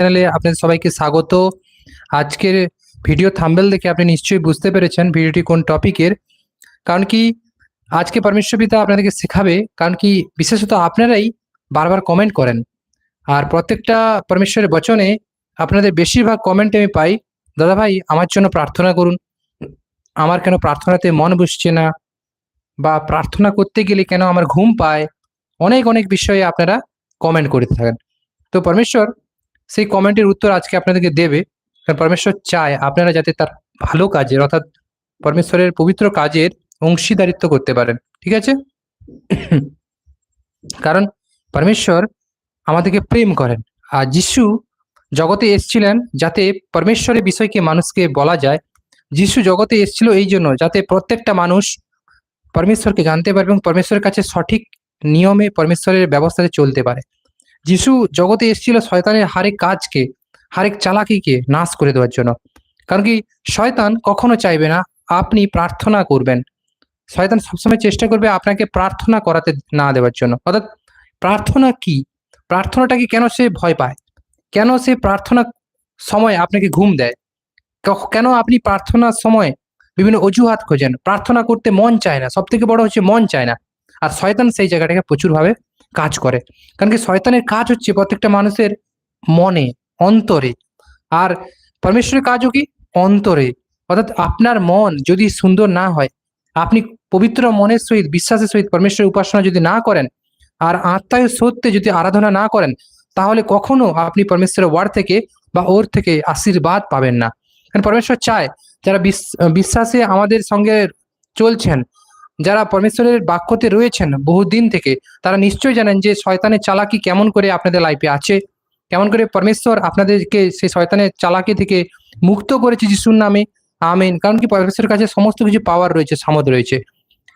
চ্যানেলে আপনাদের সবাইকে স্বাগত। আজকের ভিডিও থাম্বেল দেখে আপনি নিশ্চয়ই বুঝতে পেরেছেন ভিডিওটি কোন টপিকের কারণ কি, আজকে পিতা আপনাদেরকে শেখাবে, কারণ কি, বিশেষত আপনারাই বারবার কমেন্ট করেন। আর প্রত্যেকটা পরমেশ্বরের বচনে আপনাদের বেশিরভাগ কমেন্ট আমি পাই, দাদা ভাই, আমার জন্য প্রার্থনা করুন। আমার কেন প্রার্থনাতে মন বসছে না? বা প্রার্থনা করতে গেলে কেন আমার ঘুম পায়? অনেক অনেক বিষয়ে আপনারা কমেন্ট করতে থাকেন। তো পরমেশ্বর সেই কমেন্টের উত্তর আজকে আপনাদেরকে দেবে। কারণ পরমেশ্বর চায় আপনারা যাতে তার ভালো কাজের অর্থাৎ পরমেশ্বরের পবিত্র কাজের অংশীদারিত্ব করতে পারেন। ঠিক আছে? কারণ পরমেশ্বর আমাদেরকে প্রেম করেন। আর যিশু জগতে এসেছিলেন যাতে পরমেশ্বরের বিষয়কে মানুষকে বলা যায়। যিশু জগতে এসেছিল এই জন্য যাতে প্রত্যেকটা মানুষ পরমেশ্বরকে জানতে পারবে এবং পরমেশ্বরের কাছে সঠিক নিয়মে পরমেশ্বরের ব্যবস্থাতে চলতে পারে। যিশু জগতে এসেছিল শয়তানের হারেক কাজকে, হারেক চালাকিকে নাশ করে দেওয়ার জন্য। কারণ কি, শয়তান কখনো চাইবে না আপনি প্রার্থনা করবেন। শয়তান সবসময় চেষ্টা করবে আপনাকে প্রার্থনা করাতে না দেওয়ার জন্য। অর্থাৎ প্রার্থনা কি? প্রার্থনাটাকে কেন সে ভয় পায়? কেন সে প্রার্থনা সময় আপনাকে ঘুম দেয়? কেন আপনি প্রার্থনার সময় বিভিন্ন অজুহাত খোঁজেন? প্রার্থনা করতে মন চায় না সব থেকে বড় হচ্ছে মন চায় না। আর শয়তান সেই জায়গাটাকে প্রচুরভাবে কাজ করে। কারণ কি শয়তানের কাজ হচ্ছে প্রত্যেকটা মানুষের মনে, অন্তরে। আর পরমেশ্বরের কাজও কি? অন্তরে। অর্থাৎ আপনার মন যদি সুন্দর না হয়, আপনি পবিত্র মনের সহিত, বিশ্বাসের সহিত পরমেশ্বরের উপাসনা যদি না করেন, আর আত্মায় সত্যে যদি আরাধনা না করেন, তাহলে কখনো আপনি পরমেশ্বরের ওয়ার্ড থেকে বা ওর থেকে আশীর্বাদ পাবেন না। কারণ পরমেশ্বর চায়, যারা বিশ- বিশ্বাসে আমাদের সঙ্গে চলছেন যারা পরমেশ্বরের বাক্যতে রয়েছেন বহুদিন থেকে, তারা নিশ্চয়ই জানেন যে শয়তানের চালাকি কেমন করে আপনাদের লাইফে আছে। কেমন করে পরমেশ্বর আপনাদেরকে সেই শয়তানের চালাকি থেকে মুক্ত করেছে যিশুর নামে। আমেন। কারণ কি, পরমেশ্বরের কাছে সমস্ত কিছু পাওয়ার রয়েছে সামদ রয়েছে।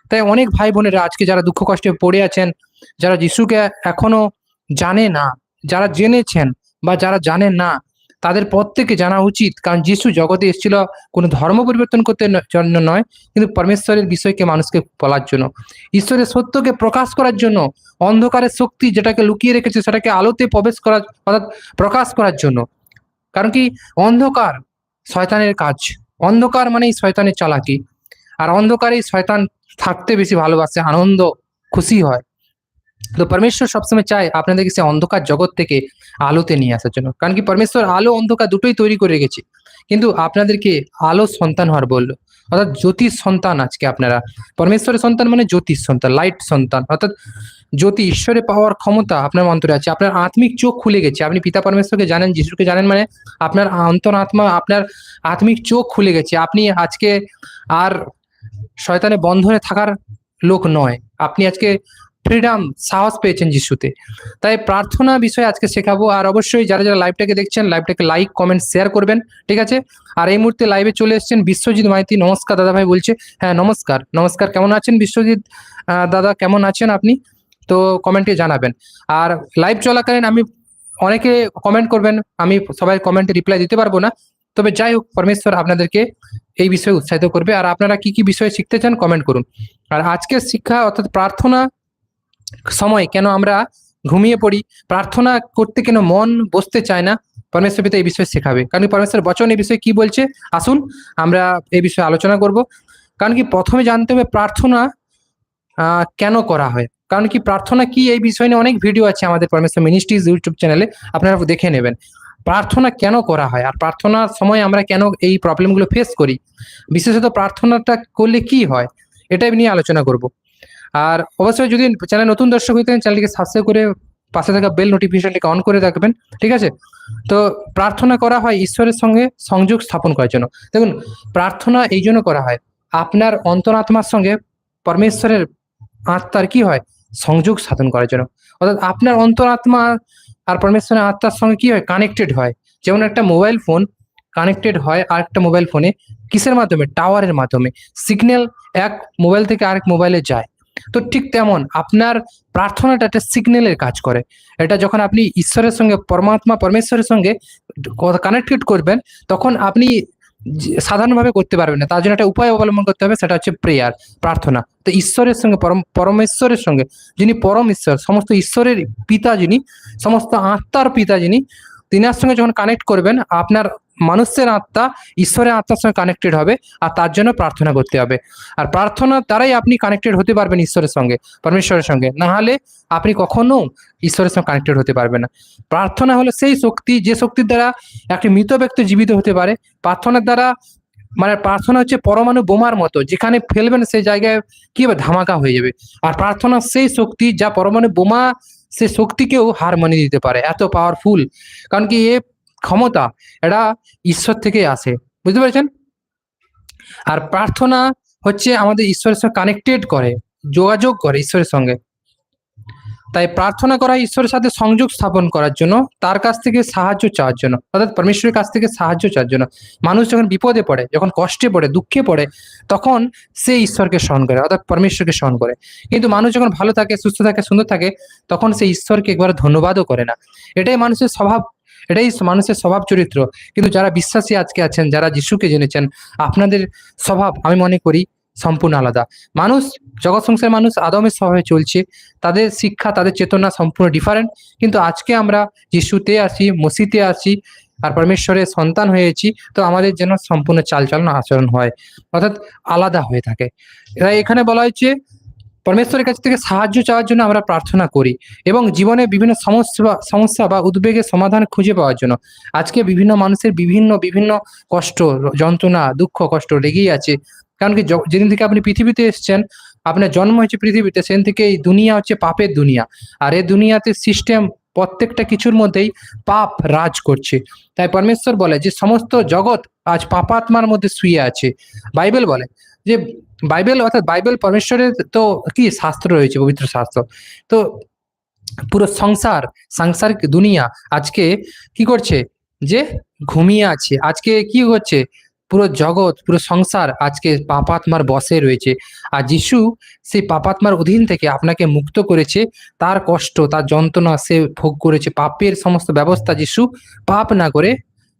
তাই অনেক ভাই বোনেরা আজকে যারা দুঃখ কষ্টে পড়ে আছেন, যারা যিশুকে এখনও জানে না, যারা জেনেছেন বা যারা জানেন না তাদের প্রত্যেকে জানা উচিত। কারণ যিশু জগতে এসেছিল, কোনো ধর্ম পরিবর্তন করতে জন্য নয়, কিন্তু পরমেশ্বরের বিষয়কে মানুষকে বলার জন্য। ঈশ্বরের সত্যকে প্রকাশ করার জন্য, অন্ধকারের শক্তি যেটাকে লুকিয়ে রেখেছে, সেটাকে আলোতে প্রবেশ করার, অর্থাৎ প্রকাশ করার জন্য। কারণ কি? অন্ধকার শয়তানের কাজ। অন্ধকার মানেই শয়তানের চালাকি। আর অন্ধকারেই শয়তান থাকতে বেশি ভালোবাসে, আনন্দ, খুশি হয়। তো পরমেশ্বর সবসময় চায় আপনাদেরকে সে অন্ধকার জগৎ থেকে আলোতে নিয়ে আসার জন্য। কারণ কি পরমেশ্বর আলো, অন্ধকার দুটোই তৈরি করে রেখেছে। কিন্তু আপনাদেরকে আলো সন্তান হওয়ার বলল। অর্থাৎ জ্যোতির সন্তান আজকে আপনারা। পরমেশ্বরের সন্তান মানে জ্যোতির সন্তান লাইট সন্তান। অর্থাৎ জ্যোতি ঈশ্বরে পাওয়ার ক্ষমতা আপনার অন্তরে আছে। আপনার আত্মিক চোখ খুলে গেছে। আপনি পিতা পরমেশ্বরকে জানেন, যিশুকে জানেন মানে আপনার অন্তরাত্মা, আপনার আত্মিক চোখ খুলে গেছে। আপনি আজকে আর শয়তানের বন্ধনে থাকার লোক নয়। আপনি আজকে ফ্রিডম সাহস পেয়েছেন যিশুতে। তাই প্রার্থনা বিষয়ে আজকে শেখাবো, আর অবশ্যই যারা যারা লাইভটাকে দেখছেন লাইভটাকে লাইক কমেন্ট শেয়ার করবেন, ঠিক আছে? আর এই মুহূর্তে লাইভে চলে এসেছেন বিশ্বজিৎ মাইতি। নমস্কার দাদা ভাই বলছে হ্যাঁ নমস্কার নমস্কার, কেমন আছেন বিশ্বজিৎ? দাদা, কেমন আছেন আপনি? তো কমেন্টে জানাবেন। আর লাইভ চলাকালীন আমি অনেকে কমেন্ট করবেন, আমি সবাই কমেন্টে রিপ্লাই দিতে পারব না। তবে যাই হোক, পরমেশ্বর আপনাদেরকে এই বিষয়ে উৎসাহিত করবে। আর আপনারা কি কি বিষয়ে শিখতে চান কমেন্ট করুন। আর আজকের শিক্ষা, অর্থাৎ প্রার্থনা সময় কেন আমরা ঘুমিয়ে পড়ি? প্রার্থনা করতে কেন মন বসতে চায় না? পরমেশ্বর পিতা এই বিষয়ে শেখাবে। কারণ পরমেশ্বর বচন এই বিষয়ে কি বলছে? আসুন, আমরা এই বিষয়ে আলোচনা করব। কারণ কি প্রথমে জানতে হবে প্রার্থনা কেন করা হয়? কারণ কি প্রার্থনা কি এই বিষয় নিয়ে অনেক ভিডিও আছে আমাদের পরমেশ্বর মিনিস্ট্রিজ ইউটিউব চ্যানেলে আপনারা দেখে নেবেন। প্রার্থনা কেন করা হয়? আর প্রার্থনার সময় আমরা কেন এই প্রবলেমগুলো ফেস করি? বিশেষত প্রার্থনাটা করলে কি হয়? এটাই নিয়ে আলোচনা করব। আর অবশ্যই যদি চ্যানেল নতুন দর্শক হয়ে থাকেন চ্যানেলটিকে সাবস্ক্রাইব করে পাশে থাকা বেল নোটিফিকেশনটিকে অন করে রাখবেন, ঠিক আছে? তো প্রার্থনা করা হয় ঈশ্বরের সঙ্গে সংযোগ স্থাপন করার জন্য। দেখুন, প্রার্থনা এই জন্য করা হয়, আপনার অন্তরাত্মার সঙ্গে পরমেশ্বরের আত্মার কি হয়? সংযোগ সাধন করার জন্য। অর্থাৎ আপনার অন্তরাত্মা আর পরমেশ্বরের আত্মার সঙ্গে কি হয়? কানেক্টেড হয়। যেমন একটা মোবাইল ফোন কানেক্টেড হয় আর একটা মোবাইল ফোনে কিসের মাধ্যমে? টাওয়ারের মাধ্যমে। সিগন্যাল এক মোবাইল থেকে আরেক মোবাইলে যায়। তো ঠিক তেমন আপনার প্রার্থনাটা একটা সিগন্যালের কাজ করে। এটা যখন আপনি ঈশ্বরের সঙ্গে, পরমাত্মা পরমেশ্বরের সঙ্গে কানেক্টেড করবেন, তখন আপনি সাধারণভাবে করতে পারবেন না। তার জন্য একটা উপায় অবলম্বন করতে হবে, সেটা হচ্ছে প্রেয়ার প্রার্থনা। তো ঈশ্বরের সঙ্গে, পরম, পরমেশ্বরের সঙ্গে, যিনি পরম ঈশ্বর, সমস্ত ঈশ্বরের পিতা যিনি, সমস্ত আত্মার পিতা যিনি, তিনার সঙ্গে যখন কানেক্ট করবেন, আপনার মানুষের আত্মা, ঈশ্বরের আত্মার সঙ্গে কানেক্টেড হবে আর তার জন্য প্রার্থনা করতে হবে। আর প্রার্থনার দ্বারাই আপনি কানেক্টেড হতে পারবেন ঈশ্বরের সঙ্গে, পরমেশ্বরের সঙ্গে। না হলে আপনি কখনো ঈশ্বরের সঙ্গে কানেক্টেড হতে পারবেন না। প্রার্থনা হলো সেই শক্তি, যে শক্তির দ্বারা একটি মৃত ব্যক্তি জীবিত হতে পারে। প্রার্থনার দ্বারা মানে প্রার্থনা হচ্ছে পরমাণু বোমার মতো, যেখানে ফেলবেন সেই জায়গায় কি হবে? ধামাকা হয়ে যাবে। আর প্রার্থনা সেই শক্তি, যা পরমাণু বোমা সে শক্তিকেও হার মানিয়ে দিতে পারে, এত পাওয়ারফুল কারণ কি এ ক্ষমতা এটা ঈশ্বর থেকে আসে। বুঝতে পেরেছেন? আর প্রার্থনা হচ্ছে আমাদের ঈশ্বরের সঙ্গে কানেক্টেড করে, যোগাযোগ করে ঈশ্বরের সঙ্গে। তাই প্রার্থনা করা ঈশ্বরের সাথে সংযোগ স্থাপন করার জন্য, তার কাছ থেকে সাহায্য চাওয়ার জন্য, অর্থাৎ পরমেশ্বরের কাছ থেকে সাহায্য চাওয়ার জন্য। মানুষ যখন বিপদে পড়ে, যখন কষ্টে পড়ে, দুঃখে পড়ে, তখন সে ঈশ্বরকে স্মরণ করে, অর্থাৎ পরমেশ্বরকে স্মরণ করে। কিন্তু মানুষ যখন ভালো থাকে, সুস্থ থাকে, সুন্দর থাকে, তখন সে ঈশ্বরকে একবার ধন্যবাদও করে না। এটাই মানুষের স্বভাব। এটাই মানুষের স্বভাব চরিত্র। কিন্তু যারা বিশ্বাসী আজকে আছেন, যারা যিশুকে জেনেছেন, আপনাদের স্বভাব আমি মনে করি সম্পূর্ণ আলাদা। মানুষ, জগৎ সংসারের মানুষ আদমের স্বভাবে চলছে, তাদের শিক্ষা, তাদের চেতনা সম্পূর্ণ ডিফারেন্ট কিন্তু আজকে আমরা যিশুতে আছি মসিতে আছি আর পরমেশ্বরের সন্তান হয়েছি, তো আমাদের যেন সম্পূর্ণ চালচলন আচরণ হয়, অর্থাৎ আলাদা হয়ে থাকে। এখানে বলা হয়েছে পরমেশ্বরের কাছ থেকে সাহায্য চাওয়ার জন্য আমরা প্রার্থনা করি এবং জীবনে বিভিন্ন সমস্যা সমস্যা বা উদ্বেগের সমাধান খুঁজে পাওয়ার জন্য। আজকে বিভিন্ন মানুষের বিভিন্ন বিভিন্ন কষ্ট, যন্ত্রণা, দুঃখ, কষ্ট লেগেই আছে। কারণ কি যেদিন থেকে আপনি পৃথিবীতে এসেছেন, আপনার জন্ম হয়েছে পৃথিবীতে, সেদিন থেকে এই দুনিয়া হচ্ছে পাপের দুনিয়া। আর এই দুনিয়াতে সিস্টেম প্রত্যেকটা কিছুর মধ্যেই পাপ রাজ করছে। তাই পরমেশ্বর বলে যে, সমস্ত জগৎ আজ পাপাত্মার মধ্যে শুয়ে আছে। বাইবেল বলে যে বাইবেল অর্থাৎ বাইবেল পরমেশ্বরের তো কি শাস্ত্র রয়েছে, পবিত্র শাস্ত্র? তো পুরো সংসার, সাংসারিক দুনিয়া আজকে কি করছে? যে ঘুমিয়ে আছে। আজকে কি হচ্ছে? পুরো জগৎ, পুরো সংসার আজকে পাপাত্মার বসে রয়েছে। আর যিশু সেই পাপাত্মার অধীন থেকে আপনাকে মুক্ত করেছে। তার কষ্ট, তার যন্ত্রণা সে ভোগ করেছে। পাপের সমস্ত ব্যবস্থা যিশু পাপ না করে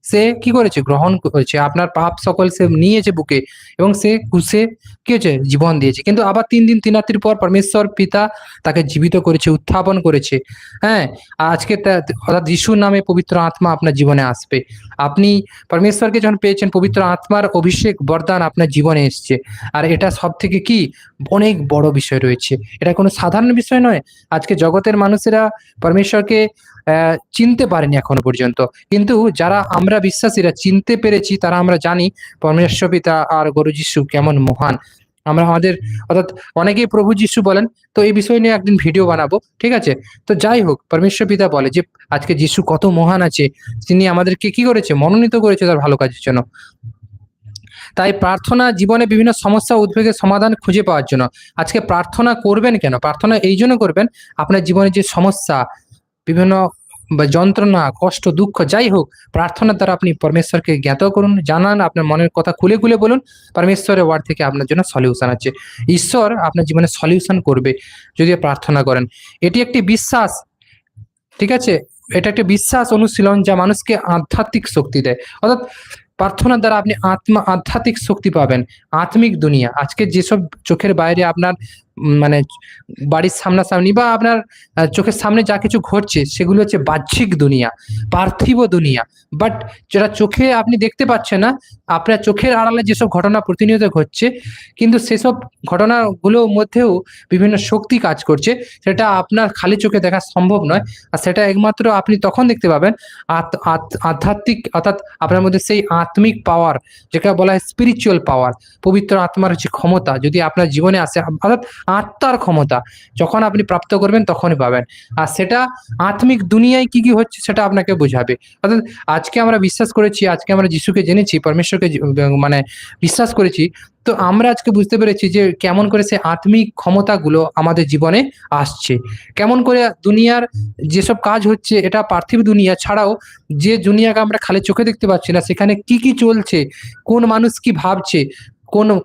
সে কি করেছে? গ্রহণ করেছে। আপনার পাপ সকল সে নিয়েছে বুকে এবং সে কুশে কি হয়েছে? জীবন দিয়েছে। কিন্তু আবার তিন দিন, তিন রাত্রির পর পরমেশ্বর পিতা তাকে জীবিত করেছে, উত্থাপন করেছে। হ্যাঁ আজকে অর্থাৎ যিশুর নামে পবিত্র আত্মা আপনার জীবনে আসবে। আপনি পরমেশ্বরকে যখন পেয়েছেন, পবিত্র আত্মার অভিষেক, বরদান আপনার জীবনে এসছে। আর এটা সব থেকে কি? অনেক বড় বিষয় রয়েছে। এটা কোনো সাধারণ বিষয় নয়। আজকে জগতের মানুষেরা পরমেশ্বরকে চিনতে পারেনি এখনও পর্যন্ত। কিন্তু যারা আমরা বিশ্বাসীরা চিনতে পেরেছি, তারা আমরা জানি পরমেশ্বর পিতা আর গরু কেমন মহান। আমরা আমাদের, অর্থাৎ অনেকেই প্রভু যিশু বলেন, তো এই বিষয় নিয়ে একদিন ভিডিও বানাবো, ঠিক আছে? তো যাই হোক, পরমেশ্বর পিতা বলে যে, আজকে যিশু কত মহান আছে, তিনি আমাদেরকে কি করেছে? মনোনীত করেছে তার ভালো কাজের জন্য। তাই প্রার্থনা জীবনে বিভিন্ন সমস্যা, উদ্বেগের সমাধান খুঁজে পাওয়ার জন্য। আজকে প্রার্থনা করবেন কেন? প্রার্থনা এই জন্য করবেন, আপনার জীবনে যে সমস্যা, বিভিন্ন বা যন্ত্রণা, কষ্ট, দুঃখ যাই হোক প্রার্থনার দ্বারা আপনি পরমেশ্বরকে জ্ঞাত করুন, জানান, আপনার মনের কথা খুলে খুলে বলুন, পরমেশ্বরের ওয়ার্ড থেকে আপনার জন্য সলিউশন আছে। ঈশ্বর আপনার জীবনে সলিউশন করবে যদি প্রার্থনা করেন। এটি একটি বিশ্বাস, ঠিক আছে? এটা একটা বিশ্বাস অনুশীলন যা মানুষকে আধ্যাত্মিক শক্তি দেয়। অর্থাৎ প্রার্থনার দ্বারা আপনি আত্মা, আধ্যাত্মিক শক্তি পাবেন, আত্মিক দুনিয়া। আজকে যেসব চোখের বাইরে আপনার মানে বাড়ির সামনাসামনি বা আপনার চোখের সামনে যা কিছু ঘটছে, সেগুলো হচ্ছে বাহ্যিক দুনিয়া, পার্থিব দুনিয়া। বাট যেটা চোখে আপনি দেখতে পাচ্ছেন না, আপনার চোখের আড়ালে যেসব ঘটনা প্রতিনিয়ত ঘটছে, কিন্তু সেসব ঘটনাগুলোর মধ্যেও বিভিন্ন শক্তি কাজ করছে, সেটা আপনার খালি চোখে দেখা সম্ভব নয়। আর সেটা একমাত্র আপনি তখন দেখতে পাবেন আধ্যাত্মিক, অর্থাৎ আপনার মধ্যে সেই আত্মিক পাওয়ার যেটা বলা হয় স্পিরিচুয়াল পাওয়ার পবিত্র আত্মার হচ্ছে ক্ষমতা, যদি আপনার জীবনে আসে, অর্থাৎ আত্মার ক্ষমতা। যখন আপনি প্রাপ্ত করবেন, তখনই পাবেন। আর সেটা আত্মিক দুনিয়ায় কি কি হচ্ছে, সেটা আপনাকে বোঝাবে। অর্থাৎ আজকে আমরা বিশ্বাস করেছি, আজকে আমরা যিশুকে জেনেছি, পরমেশ্বরকে মানে বিশ্বাস করেছি। তো আমরা আজকে বুঝতে পেরেছি যে কেমন করে সে আত্মিক ক্ষমতাগুলো আমাদের জীবনে আসছে। কেমন করে দুনিয়ার যেসব কাজ হচ্ছে, এটা পার্থিব দুনিয়া ছাড়াও যে দুনিয়াকে আমরা খালি চোখে দেখতে পাচ্ছি না, সেখানে কি কি চলছে, কোন মানুষ কি ভাবছে কোন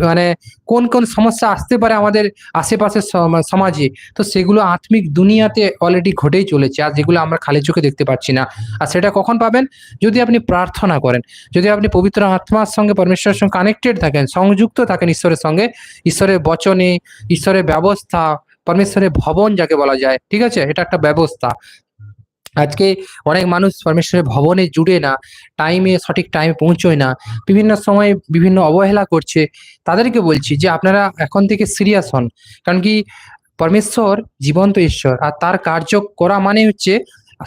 মানে কোন কোন সমস্যা আসতে পারে আমাদের আশেপাশের সম- সমাজে, তো সেগুলো আত্মিক দুনিয়াতে অলরেডি ঘটেই চলেছে, আর যেগুলো আমরা খালি চোখে দেখতে পাচ্ছি না। আর সেটা কখন পাবেন? যদি আপনি প্রার্থনা করেন, যদি আপনি পবিত্র আত্মার সঙ্গে পরমেশ্বরের সঙ্গে কানেক্টেড থাকেন, সংযুক্ত থাকেন ঈশ্বরের সঙ্গে, ঈশ্বরের বচনে, ঈশ্বরের ব্যবস্থা, পরমেশ্বরের ভবন যাকে বলা যায়, ঠিক আছে? এটা একটা ব্যবস্থা। আজকে অনেক মানুষ পরমেশ্বরের ভবনে জুড়ে না টাইমে সঠিক টাইমে পৌঁছয় না। বিভিন্ন সময় বিভিন্ন অবহেলা করছে। তাদেরকে বলছি যে আপনারা এখন থেকে সিরিয়াস হন। কারণ কি, পরমেশ্বর জীবন্ত ঈশ্বর আর তার কার্য করা মানে হচ্ছে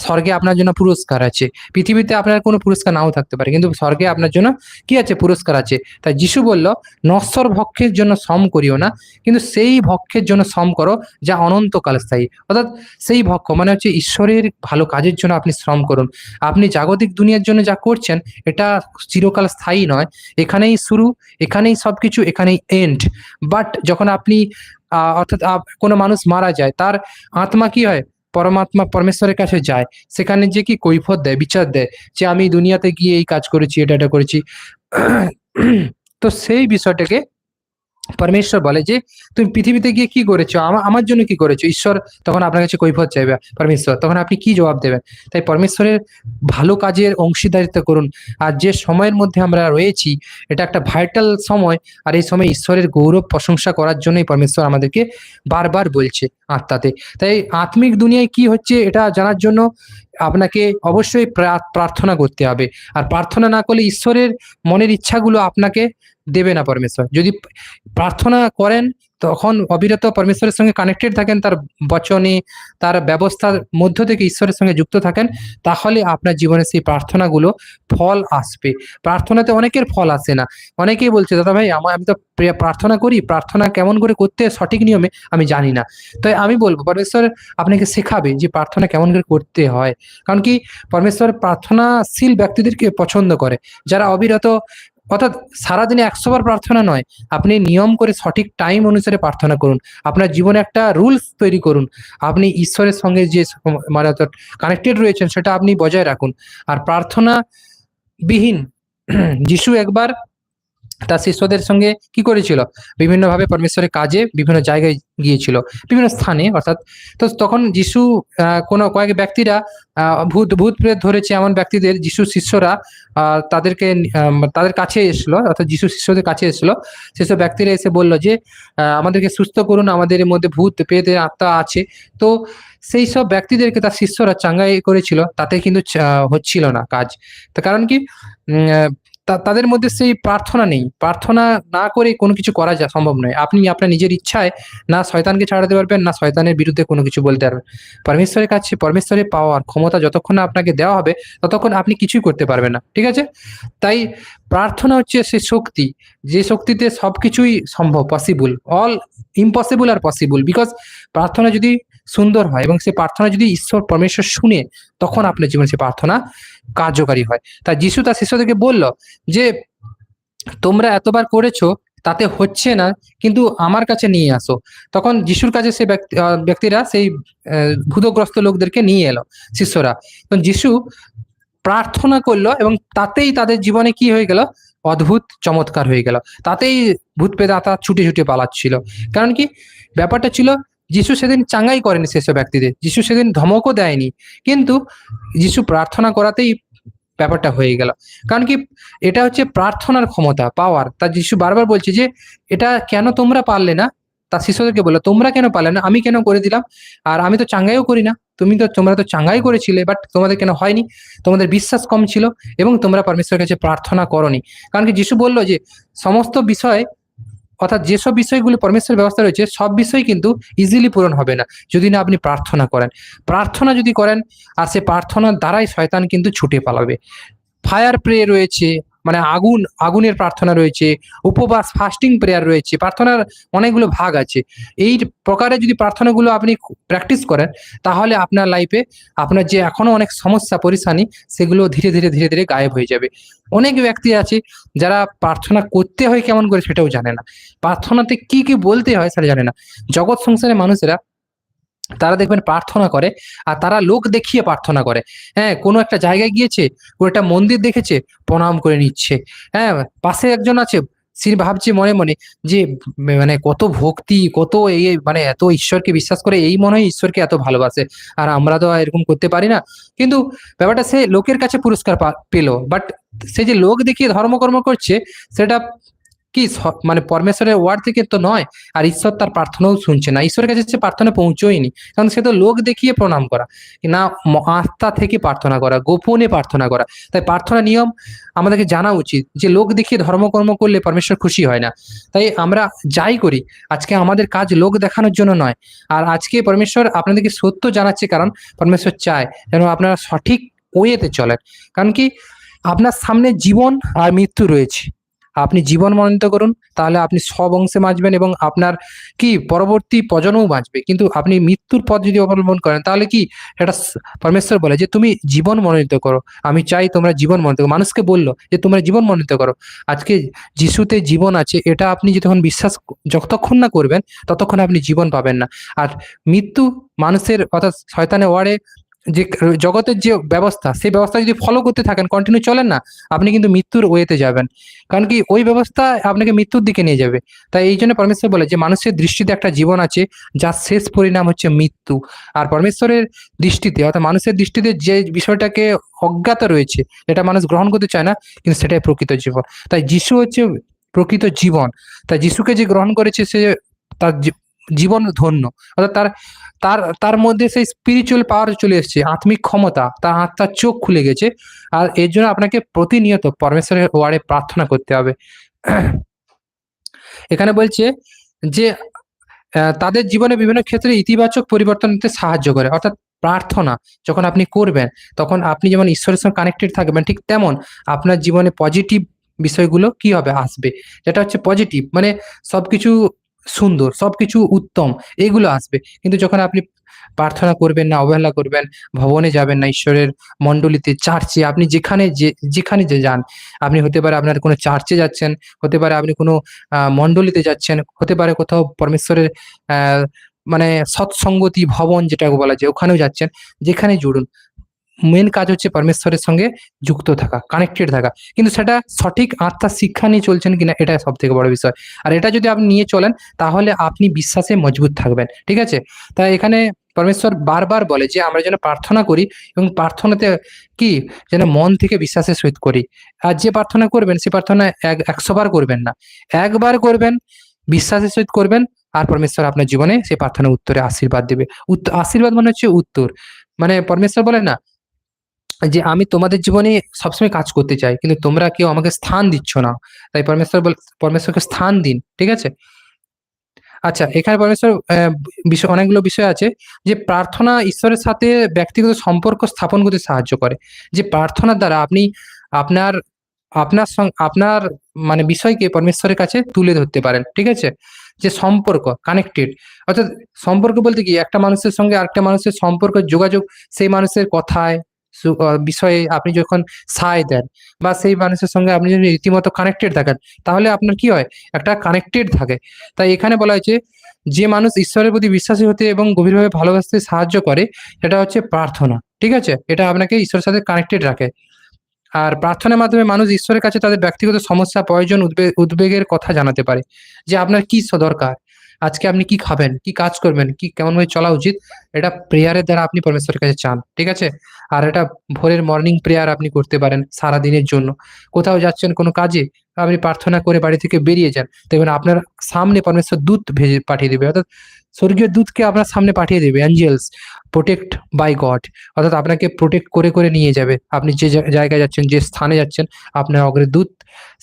স্বর্গে আপনার জন্য পুরস্কার আছে। পৃথিবীতে আপনার কোনো পুরস্কার নাও থাকতে পারে, কিন্তু স্বর্গে আপনার জন্য কি আছে? পুরস্কার আছে। তাই যিশু বলল, নশ্বর ভক্ষের জন্য শ্রম করিও না, কিন্তু সেই ভক্ষের জন্য শ্রম করো যা অনন্তকাল স্থায়ী। অর্থাৎ সেই ভক্ষ মানে হচ্ছে ঈশ্বরের ভালো কাজের জন্য আপনি শ্রম করুন। আপনি জাগতিক দুনিয়ার জন্য যা করছেন, এটা চিরকাল স্থায়ী নয়। এখানেই শুরু, এখানেই সব কিছু এখানেই এন্ড বাট যখন আপনি অর্থাৎ কোনো মানুষ মারা যায়, তার আত্মা কি হয়? পরমাত্মা পরমেশ্বরের কাছে যায়, সেখানে যে কি কৈফত দেয়, বিচার দেয় যে আমি দুনিয়াতে গিয়ে এই কাজ করেছি, এটা এটা করেছি। তো সেই বিষয়টাকে পরমেশ্বর বলে যে, তুমি পৃথিবীতে গিয়ে কি করেছ? আমার জন্য কি করেছ? ঈশ্বর তখন আপনার কাছে কৈফত চাইবে, পরমেশ্বর, তখন আপনি কি জবাব দেবেন? তাই পরমেশ্বরের ভালো কাজের অংশীদারিত্ব করুন। আর যে সময়ের মধ্যে আমরা রয়েছি, এটা একটা ভাইটাল সময়। আর এই সময় ঈশ্বরের গৌরব, প্রশংসা করার জন্যই পরমেশ্বর আমাদেরকে বারবার বলছে আত্মাতে। তাই আত্মিক দুনিয়ায় কি হচ্ছে এটা জানার জন্য আপনাকে অবশ্যই প্রা- প্রার্থনা করতে হবে। আর প্রার্থনা না করলে ঈশ্বরের মনের ইচ্ছাগুলো আপনাকে দেবে না পরমেশ্বর। যদি প্রার্থনা করেন, তখন অবিরত পরমেশ্বরের সঙ্গে কানেক্টেড থাকেন, তার বচনে, তার ব্যবস্থার মধ্য থেকে ঈশ্বরের সঙ্গে যুক্ত থাকেন, তাহলে আপনার জীবনে সেই প্রার্থনাগুলো ফল আসবে। প্রার্থনাতে অনেকের ফল আসে না। অনেকেই বলছে, দাদা ভাই আমার আমি তো প্রে- প্রার্থনা করি, প্রার্থনা কেমন করে করতে সঠিক নিয়মে আমি জানি না। তাই আমি বলব, পরমেশ্বর আপনাকে শেখাবে যে প্রার্থনা কেমন করে করতে হয়। কারণ কি, পরমেশ্বর প্রার্থনাশীল ব্যক্তিদেরকে পছন্দ করে। যারা অবিরত অর্থাৎ সারাদিনে একশো বার প্রার্থনা নয়, আপনি নিয়ম করে সঠিক টাইম অনুসারে প্রার্থনা করুন। আপনার জীবনে একটা রুলস তৈরি করুন। আপনি ঈশ্বরের সঙ্গে যে মানে অর্থাৎ কানেক্টেড রয়েছেন, সেটা আপনি বজায় রাখুন। আর প্রার্থনা বিহীন যিশু একবার তার শিষ্যদের সঙ্গে কি করেছিল? বিভিন্নভাবে পরমেশ্বরের কাজে বিভিন্ন জায়গায় গিয়েছিল, বিভিন্ন স্থানে, অর্থাৎ তো তখন যিশু কোনো কয়েক ব্যক্তিরা ভূত ভূত প্রেত ধরেছে এমন ব্যক্তিদের, যিশু শিষ্যরা তাদেরকে তাদের কাছে এসলো, অর্থাৎ যিশু শিষ্যদের কাছে এসলো। সেসব ব্যক্তিরা এসে বলল যে আমাদেরকে সুস্থ করুন, আমাদের মধ্যে ভূত পেতের আত্মা আছে। তো সেই সব ব্যক্তিদেরকে তার শিষ্যরা চাঙ্গাই করেছিল, তাতে কিন্তু হচ্ছিল না কাজ। তো কারণ কি? তাদের মধ্যে সেই প্রার্থনা নেই। প্রার্থনা না করে কোনো কিছু করা যা সম্ভব নয়। আপনি আপনার নিজের ইচ্ছায় না শয়তানকে ছাড়াতে পারবেন, না শয়তানের বিরুদ্ধে কোনো কিছু বলতে পারবেন। পরমেশ্বরের কাছে, পরমেশ্বরের পাওয়ার, ক্ষমতা যতক্ষণ আপনাকে দেওয়া হবে, ততক্ষণ আপনি কিছুই করতে পারবেন না। ঠিক আছে? তাই প্রার্থনা হচ্ছে সে শক্তি, যে শক্তিতে সবকিছুই সম্ভব পসিবল অল ইম্পসিবল আর পসিবল বিকজ প্রার্থনা যদি সুন্দর হয় এবং সে প্রার্থনা যদি ঈশ্বর পরমেশ্বর শুনে, তখন আপনার জীবনে সে প্রার্থনা কার্যকারী হয়। তা যিশু তার শিষ্যদেরকে বলল যে, তোমরা এতবার করেছ, তাতে হচ্ছে না, কিন্তু আমার কাছে নিয়ে আসো। তখন যিশুর কাছে সে ব্যক্তি- ব্যক্তিরা সেই ভূতগ্রস্ত লোকদেরকে নিয়ে এলো, শিষ্যরা। তখন যিশু প্রার্থনা করল এবং তাতেই তাদের জীবনে কি হয়ে গেল? অদ্ভুত চমৎকার হয়ে গেল। তাতেই ভূত পেদাতা ছুটে ছুটে পালাচ্ছিল। কারণ কি? ব্যাপারটা ছিল যিশু সেদিন চাঙ্গাই করেনি সেসব ব্যক্তিদের। যিশু সেদিন ধমকও দেয়নি। কিন্তু যিশু প্রার্থনা করাতেই ব্যাপারটা হয়ে গেল। কারণ কি, এটা হচ্ছে প্রার্থনার ক্ষমতা পাওয়ার তা যিশু বারবার বলছে যে, এটা কেন তোমরা পারলে না? তার শিশুদেরকে বলল, তোমরা কেন পারলে না? আমি কেন করে দিলাম? আর আমি তো চাঙ্গাইও করি না। তুমি তো, তোমরা তো চাঙ্গাই করেছিলে বাট তোমাদের কেন হয়নি? তোমাদের বিশ্বাস কম ছিল এবং তোমরা পরমেশ্বরের কাছে প্রার্থনা করনি। কারণ কি, যিশু বলল যে, সমস্ত বিষয় অর্থাৎ যেসব বিষয়গুলি পরমেশ্বরের ব্যবস্থা রয়েছে, সব বিষয় কিন্তু ইজিলি পূরণ হবে না, যদি না আপনি প্রার্থনা করেন। প্রার্থনা যদি করেন, আর সে প্রার্থনার দ্বারাই শয়তান কিন্তু ছুটে পালাবে। ফায়ার প্রে রয়েছে মানে আগুন, আগুনের প্রার্থনা রয়েছে, উপবাস ফাস্টিং প্রেয়ার রয়েছে, প্রার্থনার অনেকগুলো ভাগ আছে। এই প্রকারে যদি প্রার্থনাগুলো আপনি প্র্যাকটিস করেন, তাহলে আপনার লাইফে আপনার যে এখনও অনেক সমস্যা পরিশানি সেগুলো ধীরে ধীরে ধীরে ধীরে গায়েব হয়ে যাবে। অনেক ব্যক্তি আছে, যারা প্রার্থনা করতে হয় কেমন করে সেটাও জানে না। প্রার্থনাতে কি কি বলতে হয় সেটা জানে না। জগৎ সংসারের মানুষেরা তারা দেখবেন প্রার্থনা করে আর তারা লোক দেখিয়ে প্রার্থনা করে। হ্যাঁ কোনো একটা জায়গায় গিয়েছে কোনো একটা মন্দির দেখেছে, প্রণাম করে নিচ্ছে। হ্যাঁ পাশে একজন আছে সে ভাবছে মনে মনে যে মানে কত ভক্তি, কত এই মানে এত ঈশ্বরকে বিশ্বাস করে, এই মনে হয় ঈশ্বরকে এত ভালোবাসে। আর আমরা তো এরকম করতে পারি না। কিন্তু ব্যাপারটা সে লোকের কাছে পুরস্কার পেল। বাট সে যে লোক দেখিয়ে ধর্মকর্ম করছে, সেটা কি মানে পরমেশ্বরের ওয়ার্ড থেকে তো নয়, আর ঈশ্বর তার প্রার্থনাও শুনছে না। ঈশ্বরের কাছে সে প্রার্থনা পৌঁছয়নি, কারণ সে তো লোক দেখিয়ে প্রণাম করা। না আস্থা থেকে প্রার্থনা করা, গোপনে প্রার্থনা করা। তাই প্রার্থনা নিয়ম আমাদেরকে জানা উচিত যে লোক দেখিয়ে ধর্মকর্ম করলে পরমেশ্বর খুশি হয় না। তাই আমরা যাই করি, আজকে আমাদের কাজ লোক দেখানোর জন্য নয়। আর আজকে পরমেশ্বর আপনাদেরকে সত্য জানাচ্ছে, কারণ পরমেশ্বর চায় যেন আপনারা সঠিক ওয়েতে চলেন। কারণ কি, আপনার সামনে জীবন আর মৃত্যু রয়েছে। আপনি জীবন মনোনীত করুন, তাহলে আপনি সব অংশে বাঁচবেন এবং আপনার কি পরবর্তী প্রজন্মও বাঁচবে। কিন্তু আপনি মৃত্যুর পথ যদি অবলম্বন করেন, তাহলে কি এটা পরমেশ্বর বলে যে, তুমি জীবন মনোনীত করো। আমি চাই তোমরা জীবন মনোনীত করো। মানুষকে বলল যে, তোমরা জীবন মনোনীত করো। আজকে যিশুতে জীবন আছে, এটা আপনি যখন বিশ্বাস যতক্ষণ না করবেন, ততক্ষণ আপনি জীবন পাবেন না। আর মৃত্যু মানুষের অর্থাৎ শয়তানের ওয়ার্ডে যে জগতের যে ব্যবস্থা, সেই ব্যবস্থা যদি ফলো করতে থাকেন কন্টিনিউ চলেন না, আপনি কিন্তু মৃত্যুর ওয়েতে যাবেন। কারণ কি, ওই ব্যবস্থা আপনাকে মৃত্যুর দিকে নিয়ে যাবে। তাই এই জন্য পরমেশ্বর বলে যে, মানুষের দৃষ্টিতে একটা জীবন আছে, যার শেষ পরিণাম হচ্ছে মৃত্যু। আর পরমেশ্বরের দৃষ্টিতে, অর্থাৎ মানুষের দৃষ্টিতে যে বিষয়টাকে অজ্ঞাত রয়েছে, যেটা মানুষ গ্রহণ করতে চায় না, কিন্তু সেটাই প্রকৃত জীবন। তাই যিশু হচ্ছে প্রকৃত জীবন। তাই যিশুকে যে গ্রহণ করেছে, সে তার জীবন ধন্য। অর্থাৎ তার তার তার মধ্যে সেই স্পিরিচুয়াল পাওয়ার চলে এসেছে, আত্মিক ক্ষমতা, তার আত্মার চোখ খুলে গেছে। আর এর জন্য আপনাকে প্রতিনিয়ত পরমেশ্বরের ওয়ার্ডে প্রার্থনা করতে হবে। এখানে বলছে যে তাদের জীবনে বিভিন্ন ক্ষেত্রে ইতিবাচক পরিবর্তন আনতে সাহায্য করে, অর্থাৎ প্রার্থনা যখন আপনি করবেন, তখন আপনি যেমন ঈশ্বরের সঙ্গে কানেক্টেড থাকবেন, ঠিক তেমন আপনার জীবনে পজিটিভ বিষয়গুলো কি হবে, আসবে। যেটা হচ্ছে পজিটিভ মানে সবকিছু সুন্দর সবকিছু উত্তম এগুলো আসবে। কিন্তু যখন আপনি প্রার্থনা করবেন না অবহেলা করবেন ভবনে যাবেন না ঈশ্বরের মণ্ডলীতে চার্চে আপনি যেখানে যে যেখানে যে যান আপনি হতে পারে আপনার কোনো চার্চে যাচ্ছেন হতে পারে আপনি কোনো আহ, মণ্ডলীতে যাচ্ছেন হতে পারে কোথাও পরমেশ্বরের মানে সৎসঙ্গতি ভবন যেটাকে বলা যায় ওখানেও যাচ্ছেন যেখানে জুড়ুন। মেন কাজ হচ্ছে পরমেশ্বরের সঙ্গে যুক্ত থাকা কানেক্টেড থাকা। কিন্তু সেটা সঠিক আত্মার শিক্ষা নিয়ে চলছেন কিনা এটা সব থেকে বড় বিষয়। আর এটা যদি আপনি নিয়ে চলেন, তাহলে আপনি বিশ্বাসে মজবুত থাকবেন, ঠিক আছে? তাই এখানে পরমেশ্বর বারবার বলে যে, আমরা যেন প্রার্থনা করি এবং প্রার্থনাতে কি? যেন মন থেকে বিশ্বাসের সহিত করি। আর যে প্রার্থনা করবেন, সে প্রার্থনা এক, একশো বার করবেন না। একবার করবেন, বিশ্বাসের সহিত করবেন, আর পরমেশ্বর আপনার জীবনে সেই প্রার্থনা উত্তরে আশীর্বাদ দেবে। আশীর্বাদ মানে হচ্ছে উত্তর। মানে পরমেশ্বর বলে না যে আমি তোমাদের জীবনে সবসময় কাজ করতে চাই, কিন্তু তোমরা কেউ আমাকে স্থান দিচ্ছ না। তাই পরমেশ্বর পরমেশ্বরকে স্থান দিন, ঠিক আছে? আচ্ছা এখানে পরমেশ্বর বিষয় অনেকগুলো বিষয় আছে যে প্রার্থনা ঈশ্বরের সাথে ব্যক্তিগত সম্পর্ক স্থাপন করতে সাহায্য করে। যে প্রার্থনার দ্বারা আপনি আপনার আপনার আপনার মানে বিষয়কে পরমেশ্বরের কাছে তুলে ধরতে পারেন, ঠিক আছে? যে সম্পর্ক কানেক্টেড অর্থাৎ সম্পর্ক বলতে কি? একটা মানুষের সঙ্গে আরেকটা মানুষের সম্পর্ক, যোগাযোগ, সেই মানুষের কথায় বিষয়ে আপনি যখন সায় দেন বা সেই মানুষের সঙ্গে আপনি যদি রীতিমতো কানেক্টেড থাকেন, তাহলে আপনার কি হয়? একটা কানেক্টেড থাকে। তাই এখানে বলা হয়েছে, যে মানুষ ঈশ্বরের প্রতি বিশ্বাসী হতে এবং গভীরভাবে ভালোবাসতে সাহায্য করে, সেটা হচ্ছে প্রার্থনা। ঠিক আছে? এটা আপনাকে ঈশ্বরের সাথে কানেক্টেড রাখে। আর প্রার্থনার মাধ্যমে মানুষ ঈশ্বরের কাছে তাদের ব্যক্তিগত সমস্যা, প্রয়োজন উদ্বেগ উদ্বেগের কথা জানাতে পারে, যে আপনার কি দরকার? আজকে আপনি কি খাবেন? কি কাজ করবেন? কি কেমন ভাবে চলা উচিত? এটা প্রেয়ারের দ্বারা আপনি পরমেশ্বরের কাছে চান, ঠিক আছে? আর এটা ভোরের মর্নিং প্রেয়ার আপনি করতে পারেন সারা দিনের জন্য। কোথাও যাচ্ছেন কোনো কাজে, আপনি প্রার্থনা করে বাড়ি থেকে বেরিয়ে যান। দেখবেন আপনার সামনে পরমেশ্বর দূত ভেজে পাঠিয়ে দেবে। অর্থাৎ স্বর্গীয় দূতকে আপনার সামনে পাঠিয়ে দেবে অ্যাঞ্জেলস প্রোটেক্ট বাই গড অর্থাৎ আপনাকে প্রোটেক্ট করে করে নিয়ে যাবে। আপনি যে জায়গায় যাচ্ছেন, যে স্থানে যাচ্ছেন, আপনার অগ্রে দূত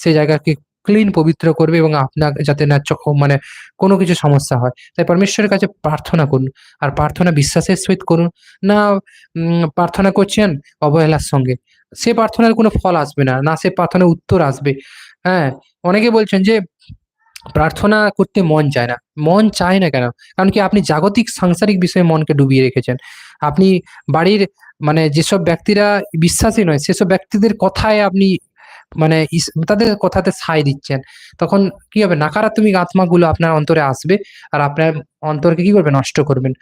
সেই জায়গাকে ক্লিন পবিত্র করবে এবং আপনার যাতে না মানে কোনো কিছু সমস্যা হয়। তাই পরমেশ্বরের কাছে প্রার্থনা করুন। আর প্রার্থনা বিশ্বাসের সহিত করুন। না প্রার্থনা করছেন অবহেলার সঙ্গে। সে প্রার্থনার কোনো ফল আসবে না। না, সে প্রার্থনার উত্তর আসবে। হ্যাঁ অনেকে বলছেন যে প্রার্থনা করতে মন চায় না। মন চায় না কেন? কারণ কি আপনি জাগতিক, সাংসারিক বিষয়ে মনকে ডুবিয়ে রেখেছেন। আপনি বাড়ির মানে যেসব ব্যক্তিরা বিশ্বাসী নয়, সেসব ব্যক্তিদের কথায় আপনি মানে তাদের কথাতে সায় দিচ্ছেন। তখন কি হবে? নাকারাত্মক আত্মাগুলো আপনার অন্তরে আসবে আর আপনার অন্তরকে কি করবে নষ্ট করবেন।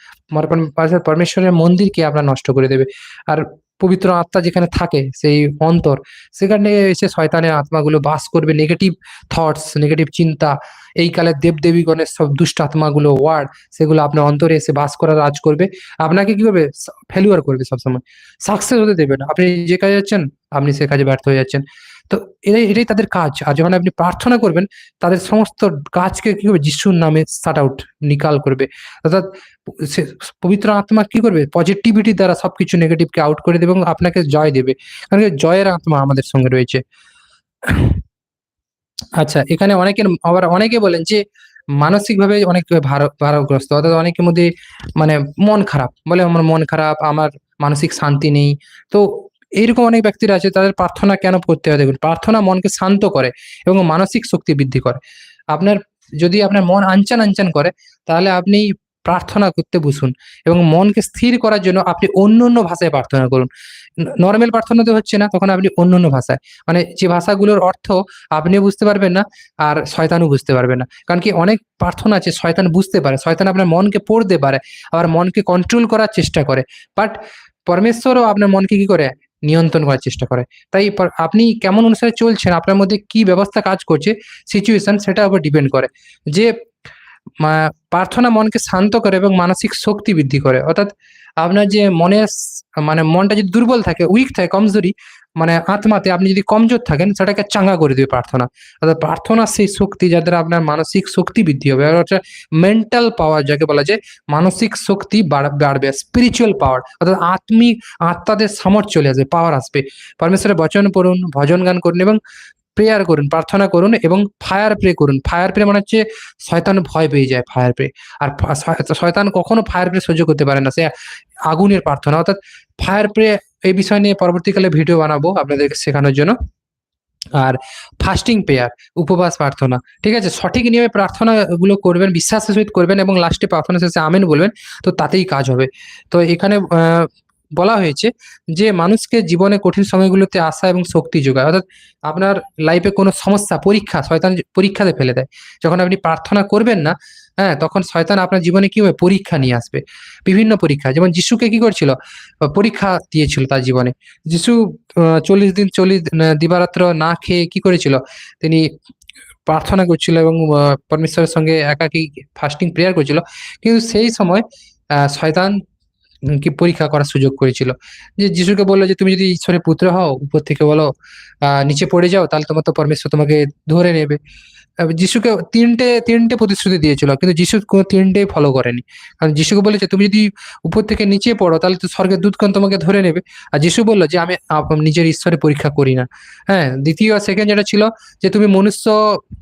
পরমেশ্বরের মন্দিরকে আপনার নষ্ট করে দেবে। আর পবিত্র আত্মা যেখানে থাকে, সেই অন্তর, সেখানে এসে শয়তানের আত্মাগুলো বাস করবে। নেগেটিভ থটস নেগেটিভ চিন্তা, এই কালের দেবদেবীগণের সব দুষ্ট আত্মাগুলো ওয়ার্ড সেগুলো আপনার অন্তরে এসে বাস করার রাজ করবে। আপনাকে কি করবে? ফেলুয়ার করবে সবসময়। সাকসেস হতে দেবে না। আপনি যে কাজে যাচ্ছেন, আপনি সে কাজে ব্যর্থ হয়ে যাচ্ছেন। তো এটাই এটাই তাদের কাজ। আর যখন আপনি প্রার্থনা করবেন, তাদের সমস্ত কাজকে কি করবে? যিশুর নামে শাট আউট নিকাল করবে। অর্থাৎ পবিত্র আত্মা কি করবে? পজিটিভিটি দ্বারা সবকিছু নেগেটিভকে আউট করে দেবে এবং আপনাকে জয় দেবে। কারণ জয়ের আত্মা আমাদের সঙ্গে রয়েছে। আচ্ছা এখানে অনেকের, আবার অনেকে বলেন যে মানসিকভাবে অনেক ভারগ্রস্ত। অর্থাৎ অনেকের মধ্যে মানে মন খারাপ। বলে, আমার মন খারাপ, আমার মানসিক শান্তি নেই। তো এইরকম অনেক ব্যক্তিরা আছে, তাদের প্রার্থনা কেন করতে হয়? দেখুন, প্রার্থনা মনকে শান্ত করে এবং মানসিক শক্তি বৃদ্ধি করে। আপনার, যদি আপনার মন আনচান আনচান করে, তাহলে আপনি প্রার্থনা করতে বসুন এবং মনকে স্থির করার জন্য আপনি অন্য অন্য ভাষায় প্রার্থনা করুন। নর্মাল প্রার্থনাতে হচ্ছে না, তখন আপনি অন্য অন্য ভাষায়। মানে যে ভাষাগুলোর অর্থ আপনি বুঝতে পারবেন না, আর শয়তানও বুঝতে পারবে না। কারণ কি, অনেক প্রার্থনা আছে, শয়তান বুঝতে পারে। শয়তান আপনার মনকে পড়তে পারে, আবার মনকে কন্ট্রোল করার চেষ্টা করে। বাট পরমেশ্বরও আপনার মনকে কি করে? নিয়ন্ত্রণ করার চেষ্টা করে। তাই আপনি কেমন অনুসারে চলছেন, আপনার মধ্যে কি ব্যবস্থা কাজ করছে সিচুয়েশন সেটার উপর ডিপেন্ড করে। যে প্রার্থনা মনকে শান্ত করে এবং মানসিক শক্তি বৃদ্ধি করে। অর্থাৎ আপনার যে মনে মানে মনটা যদি দুর্বল থাকে উইক থাকে, কমজোরি মানে আত্মাতে আপনি যদি কমজোর থাকেন, সেটাকে চাঙ্গা করে দেবে প্রার্থনা। অর্থাৎ প্রার্থনা সেই শক্তি যাদের আপনার মানসিক শক্তি বৃদ্ধি হবে। অর্থাৎ মেন্টাল পাওয়ার যাকে বলা যায়, মানসিক শক্তি বাড়- বাড়বে স্পিরিচুয়াল পাওয়ার অর্থাৎ আত্মিক, আত্মাদের সামর্থ্য চলে আসবে পাওয়ার আসবে। পরমেশ্বরের বচন পড়ুন, ভজন গান করুন এবং প্রেয়ার করুন, প্রার্থনা করুন এবং ফায়ার প্রে করুন। ফায়ার প্রে মানে হচ্ছে শয়তান ভয় পেয়ে যায় ফায়ার প্রে আর শয়তান কখনো ফায়ার প্রে সহ্য করতে পারে না, সে আগুনের প্রার্থনা। অর্থাৎ ফায়ার প্রে এই বিষয় নিয়ে পরবর্তীকালে ভিডিও বানাবো আপনাদেরকে শেখানোর জন্য। আর ফাস্টিং প্রেয়ার উপবাস প্রার্থনা, ঠিক আছে? সঠিক নিয়মে প্রার্থনা গুলো করবেন, বিশ্বাসের সহিত করবেন এবং লাস্টে প্রার্থনা শেষে আমেন বলবেন, তো তাতেই কাজ হবে। তো এখানে বলা হয়েছে যে মানুষকে জীবনে কঠিন সময়গুলোতে আশা এবং শক্তি যোগায়। অর্থাৎ আপনার লাইফে কোনো সমস্যা, পরীক্ষা শয়তান পরীক্ষাতে ফেলে দেয়। যখন আপনি প্রার্থনা করবেন না হ্যাঁ তখন শয়তান আপনার জীবনে কি হবে? পরীক্ষা নিয়ে আসবে। বিভিন্ন পরীক্ষা। যেমন যিশুকে কি করছিল? পরীক্ষা দিয়েছিল তার জীবনে। যিশু চল্লিশ দিন, চল্লিশ দিবারাত্র না খেয়ে কি করেছিল? তিনি প্রার্থনা করছিল এবং পরমেশ্বরের সঙ্গে একাকী ফাস্টিং প্রেয়ার করছিল। কিন্তু সেই সময় শয়তান কি পরীক্ষা করার সুযোগ করেছিল। যে যিশুকে বলল যে, তুমি যদি ঈশ্বরের পুত্র হও, উপর থেকে বলো নিচে পড়ে যাও, তাহলে তোমার তো পরমেশ্বর তোমাকে ধরে নেবে। যিশুকে তিনটে তিনটে প্রতিশ্রুতি দিয়েছিল, কিন্তু যিশু কোনো তিনটেই ফলো করেনি। কারণ যিশুকে বলেছে, তুমি যদি উপর থেকে নিচে পড়ো, তাহলে তো স্বর্গের দূতগণ তোমাকে ধরে নেবে। আর যিশু বলল যে, আমি নিজের ঈশ্বরের পরীক্ষা করি না। হ্যাঁ দ্বিতীয় সেকেন্ড যেটা ছিল, যে তুমি মনুষ্য,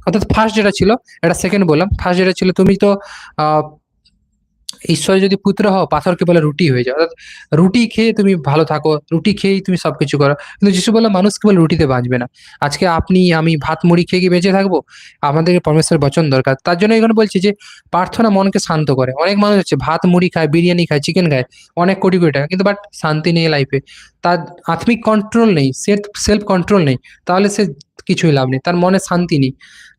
অর্থাৎ ফার্স্ট যেটা ছিল, এটা সেকেন্ড বললাম। ফার্স্ট যেটা ছিল, তুমি তো আহ ঈশ্বরের যদি পুত্র হও, পাথরকে বলে রুটি হয়ে যাও। অর্থাৎ রুটি খেয়ে তুমি ভালো থাকো, রুটি খেয়েই তুমি সবকিছু করো। কিন্তু যিশু বলল মানুষ কেবল রুটিতে বাঁচবে না। আজকে আপনি, আমি ভাত, মুড়ি খেয়ে কি বেঁচে থাকব? আমাদের পরমেশ্বর বচন দরকার। তার জন্য এখানে বলছি যে, প্রার্থনা মনকে শান্ত করে। অনেক মানুষ হচ্ছে ভাত, মুড়ি খায়, বিরিয়ানি খায়, চিকেন খায়, অনেক কোটি কোটি টাকা। কিন্তু বাট শান্তি নেই লাইফে তার আত্মিক কন্ট্রোল নেই সেলফ সেলফ কন্ট্রোল নেই। তাহলে সে কিছুই লাভ নেই। তার মনে শান্তি নেই।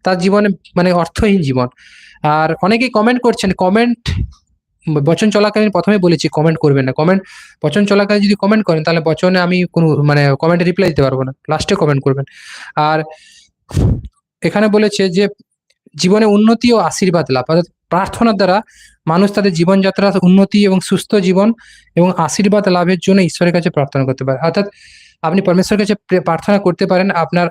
তার জীবনে মানে অর্থহীন জীবন। আর অনেকেই কমেন্ট করছেন কমেন্ট বচন চলাকালীন প্রথমে বলেছি কমেন্ট করবেন না। কমেন্ট বচন চলাকালীন যদি কমেন্ট করেন, তাহলে বচনে আমি কোনো মানে কমেন্টে রিপ্লাই দিতে পারব না। লাস্টে কমেন্ট করবেন। আর এখানে বলেছে যে, জীবনে উন্নতি ও আশীর্বাদ লাভ। অর্থাৎ প্রার্থনার দ্বারা মানুষ তাদের জীবনযাত্রা উন্নতি এবং সুস্থ জীবন এবং আশীর্বাদ লাভের জন্য ঈশ্বরের কাছে প্রার্থনা করতে পারে। অর্থাৎ আপনি পরমেশ্বরের কাছে প্রার্থনা করতে পারেন আপনার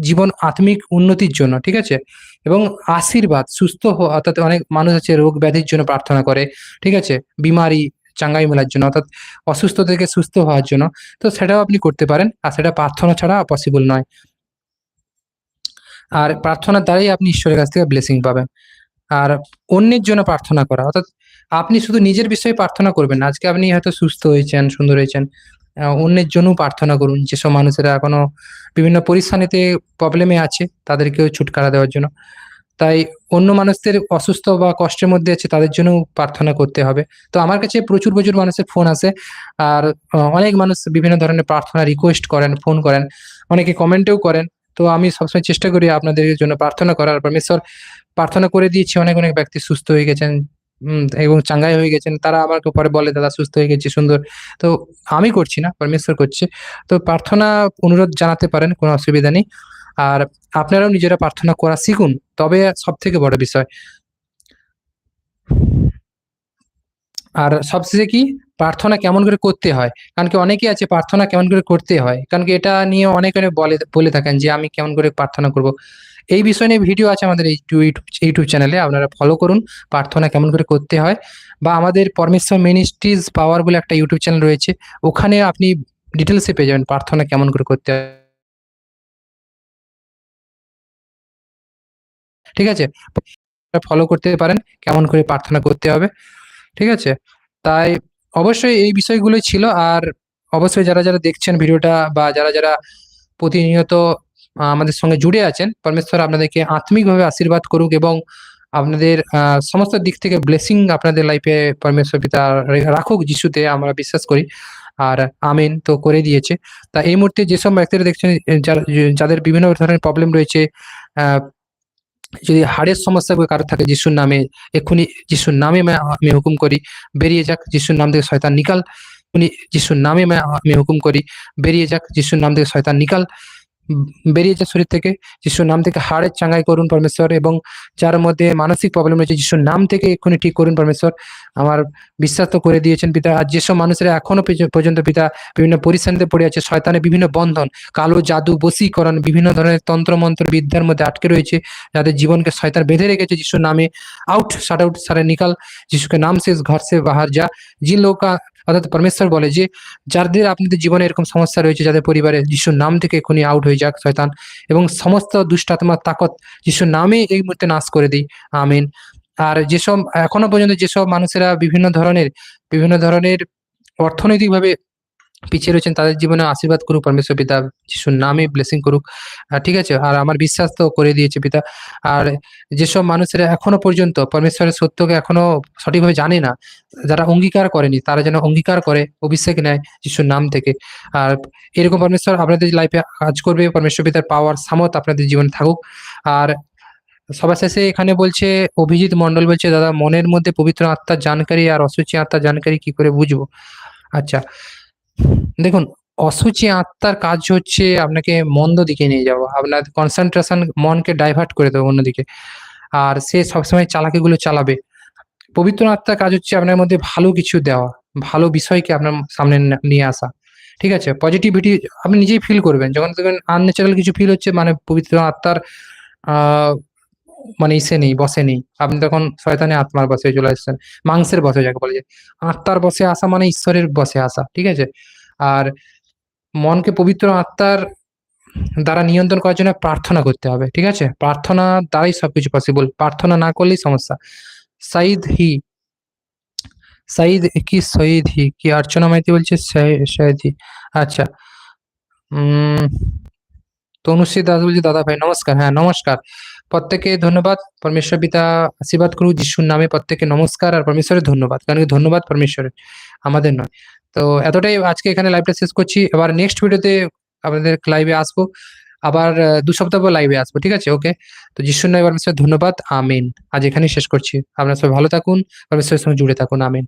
জীবন আত্মিক উন্নতির জন্য, ঠিক আছে? এবং আশীর্বাদ, সুস্থ হওয়া অর্থাৎ অনেক মানুষ আছে রোগ ব্যাধির জন্য প্রার্থনা করে, ঠিক আছে? বিমারি, চাঙ্গাই মেলার জন্য, অর্থাৎ অসুস্থ থেকে সুস্থ হওয়ার জন্য। তো সেটাও আপনি করতে পারেন, আর সেটা প্রার্থনা ছাড়া পসিবল নয়। আর প্রার্থনার দ্বারাই আপনি ঈশ্বরের কাছ থেকে ব্লেসিং পাবেন। আর অন্যের জন্য প্রার্থনা করা, অর্থাৎ আপনি শুধু নিজের বিষয়ে প্রার্থনা করবেন আজকে আপনি হয়তো সুস্থ হয়েছেন, সুন্দর হয়েছেন অন্যের জন্য প্রার্থনা করুন। যেসব মানুষেরা এখনও বিভিন্ন পরিশ্রানিতে প্রবলেমে আছে, তাদেরকেও ছুটকারা দেওয়ার জন্য। তাই অন্য মানুষদের অসুস্থ বা কষ্টের মধ্যে আছে, তাদের জন্য প্রার্থনা করতে হবে। তো আমার কাছে প্রচুর প্রচুর মানুষের ফোন আসে। আর অনেক মানুষ বিভিন্ন ধরনের প্রার্থনা রিকোয়েস্ট করেন ফোন করেন। অনেকে কমেন্টেও করেন। তো আমি সবসময় চেষ্টা করি আপনাদের জন্য প্রার্থনা করার। পরমেশ্বর প্রার্থনা করে দিয়েছি, অনেক অনেক ব্যক্তি সুস্থ হয়ে গেছেন। উম, এবং চাঙ্গাই হয়ে গেছেন। তারা আমাকে পরে বলে দাদা সুস্থ হয়ে গেছি সুন্দর। তো আমি করছি না পরমেশ্বর করছে। তো প্রার্থনা অনুরোধ জানাতে পারেন কোনো অসুবিধা নেই। আর আপনারাও নিজেরা প্রার্থনা করা শিখুন তবে সব থেকে বড় বিষয়। আর সবশেষে কি? প্রার্থনা কেমন করে করতে হয়? কারণ কি অনেকেই আছে প্রার্থনা কেমন করে করতে হয়? কারণ কি এটা নিয়ে অনেকে বলে বলে থাকেন যে আমি কেমন করে প্রার্থনা করব? এই বিষয় নিয়ে ভিডিও আছে আমাদের এই ইউটিউব চ্যানেলে আপনারা ফলো করুন, প্রার্থনা কেমন করে করতে হয়। বা আমাদের পরমেশ্বর মিনিস্ট্রিজ পাওয়ার বলে একটা ইউটিউব চ্যানেল রয়েছে, ওখানে আপনি ডিটেলসে পেয়ে যাবেন প্রার্থনা কেমন করে করতে হয়। ঠিক আছে? ফলো করতে পারেন, কেমন করে প্রার্থনা করতে হবে। ঠিক আছে? তাই অবশ্যই এই বিষয়গুলোই ছিল, আর অবশ্যই যারা যারা দেখছেন ভিডিওটা বা যারা যারা প্রতিনিয়ত আমাদের সঙ্গে জুড়ে আছেন। পরমেশ্বর আপনাদেরকে আত্মিকভাবে আশীর্বাদ করুক এবং আপনাদের সমস্ত দিক থেকে ব্লেসিং আপনাদের লাইফে পরমেশ্বর পিতা রাখুক যিশুতে, আমরা বিশ্বাস করি। আর আমিন তো করে দিয়েছে। তা এই মুহূর্তে যেসব ব্যক্তিরা দেখছেন যাদের বিভিন্ন ধরনের প্রবলেম রয়েছে যদি হাড়ের সমস্যা কারও থাকে, যিশুর নামে, এক্ষুনি যিশুর নামে আমি- হুকুম করি, বেরিয়ে যাক যিশুর নাম থেকে শয়তান নিকাল। উনি যিশুর নামে আমি হুকুম করি, বেরিয়ে যাক যিশুর নাম থেকে শয়তান নিকাল। উম, বেরিয়ে যাক শরীর থেকে যিশুর নাম থেকে হাড়ের চাঙ্গাই করুন পরমেশ্বর এবং যার মধ্যে মানসিক প্রবলেম রয়েছে যিশুর নাম থেকে এক্ষুনি ঠিক করুন পরমেশ্বর আমার বিশ্বাস তো করে দিয়েছেন পিতা আর যেসব মানুষেরা এখনো পেজ- পর্যন্ত পিতা বিভিন্ন পরিশ্রান্তিতে পড়ে আছে শয়তানের বিভিন্ন বন্ধন কালো জাদু বশীকরণ বিভিন্ন ধরনের তন্ত্রমন্ত্র বিদ্যার মধ্যে আটকে রয়েছে যাদের জীবনকে শয়তান বেঁধে রেখেছে যিশুর নামে আউট শাট আউট সারে নিকাল যিশুকে নাম শেষ ঘর সে বাহার যা जिन लोग का অর্থাৎ পরমেশ্বর বলে যে, যাদের আপনাদের জীবনে এরকম সমস্যা রয়েছে, যাদের পরিবারে যিশুর নাম থেকে খুনি আউট হয়ে যাক শয়তান, এবং সমস্ত দুষ্টাত্মার তাকত যিশুর নামে এই মুহূর্তে নাশ করে দিই। আমিন। আর যেসব, এখনও পর্যন্ত যেসব মানুষেরা বিভিন্ন ধরনের বিভিন্ন ধরনের অর্থনৈতিকভাবে পিছিয়ে রয়েছেন, তাদের জীবনে আশীর্বাদ করুক, পরমেশ্বর পিতা যিশুর নামে ব্লেসিং করুক। ঠিক আছে? আর আমার বিশ্বাস তো করে দিয়েছে পিতা। আর যেসব মানুষেরা এখনও পর্যন্ত পরমেশ্বরের সত্যকে এখনও সঠিকভাবে জানে না, যারা অঙ্গীকার করেনি, তারা যেন অঙ্গীকার করে, অভিষেক নেয় যিশুর নাম থেকে। আর এরকম পরমেশ্বর আপনাদের লাইফে কাজ করবে, পরমেশ্বর পিতার পাওয়ার সামত আপনাদের জীবনে থাকুক। আর সবার শেষে এখানে বলছে, অভিজিৎ মন্ডল বলছে, দাদা, মনের মধ্যে পবিত্র আত্মার জানকারি আর অসুচি আত্মার জানকারি কি করে বুঝব? আচ্ছা দেখুন অসুচি আত্মার কাজ হচ্ছে আপনাকে মন্দ দিকে নিয়ে যাওয়া। আপনার কনসেন্ট্রেশন মনকে ডাইভার্ট করে দেবো অন্যদিকে। আর সে সবসময় চালাকিগুলো চালাবে। পবিত্র আত্মার কাজ হচ্ছে আপনার মধ্যে ভালো কিছু দেওয়া, ভালো বিষয়কে আপনার সামনে নিয়ে আসা। ঠিক আছে? পজিটিভিটি আপনি নিজেই ফিল করবেন। যখন দেখবেন আনন্যাচারাল কিছু ফিল হচ্ছে মানে পবিত্র আত্মার মানে ইসে নেই, বসে নেই। আপনি তখন শয়তানে আত্মার বসে চলে আসছেন, মাংসের বসে যাকে বলে যে, আত্মার বসে আসা মানে ঈশ্বরের বসে আসা, ঠিক আছে? আর মনকে পবিত্র আত্মার দ্বারা নিয়ন্ত্রণ করার জন্য প্রার্থনা করতে হবে, ঠিক আছে? প্রার্থনা দ্বারাই সবকিছু পসিবল প্রার্থনা না করলেই সমস্যা। সাইদ হি সাইদ কি সঈদ হি? কি অর্চনা মাইতি বলছে? হি। আচ্ছা উম, তনুশ্রী দাস বলছে, দাদা ভাই, নমস্কার। হ্যাঁ নমস্কার। প্রত্যেকে ধন্যবাদ। পরমেশ্বর পিতা আশীর্বাদ করুক, যিশুর নামে প্রত্যেকে নমস্কার আর পরমেশ্বরের ধন্যবাদ। কারণ কি ধন্যবাদ পরমেশ্বরের, আমাদের নয়। তো এতটাই আজকে এখানে লাইভটা শেষ করছি। এবার নেক্সট ভিডিওতে আপনাদের লাইভে আসব। আবার দু সপ্তাহ পর লাইভে আসব, ঠিক আছে? ওকে তো যিশুর নামে পরমেশ্বর ধন্যবাদ। আমিন। আজ এখানেই শেষ করছি। আপনারা সবাই ভালো থাকুন। পরমেশ্বরের সঙ্গে জুড়ে থাকুন। আমিন।